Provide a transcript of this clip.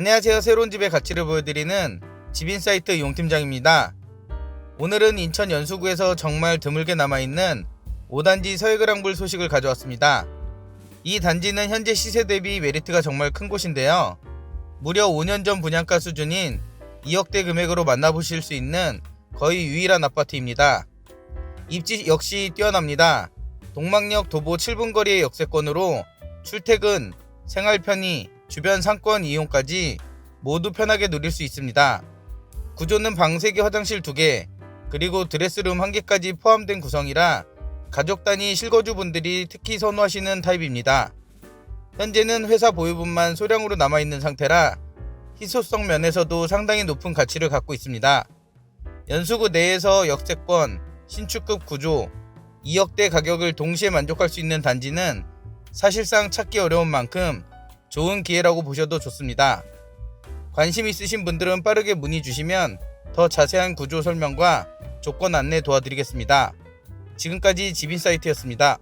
안녕하세요. 새로운 집의 가치를 보여드리는 집인사이트 용팀장입니다. 오늘은 인천 연수구에서 정말 드물게 남아있는 5단지 서해그랑불 소식을 가져왔습니다. 이 단지는 현재 시세 대비 메리트가 정말 큰 곳인데요. 무려 5년 전 분양가 수준인 2억대 금액으로 만나보실 수 있는 거의 유일한 아파트입니다. 입지 역시 뛰어납니다. 동막역 도보 7분 거리의 역세권으로 출퇴근, 생활 편의, 주변 상권 이용까지 모두 편하게 누릴 수 있습니다. 구조는 방 3개 화장실 2개, 그리고 드레스룸 1개까지 포함된 구성이라 가족 단위 실거주분들이 특히 선호하시는 타입입니다. 현재는 회사 보유분만 소량으로 남아있는 상태라 희소성 면에서도 상당히 높은 가치를 갖고 있습니다. 연수구 내에서 역세권, 신축급 구조, 2억대 가격을 동시에 만족할 수 있는 단지는 사실상 찾기 어려운 만큼 좋은 기회라고 보셔도 좋습니다. 관심 있으신 분들은 빠르게 문의 주시면 더 자세한 구조 설명과 조건 안내 도와드리겠습니다. 지금까지 지빈사이트였습니다.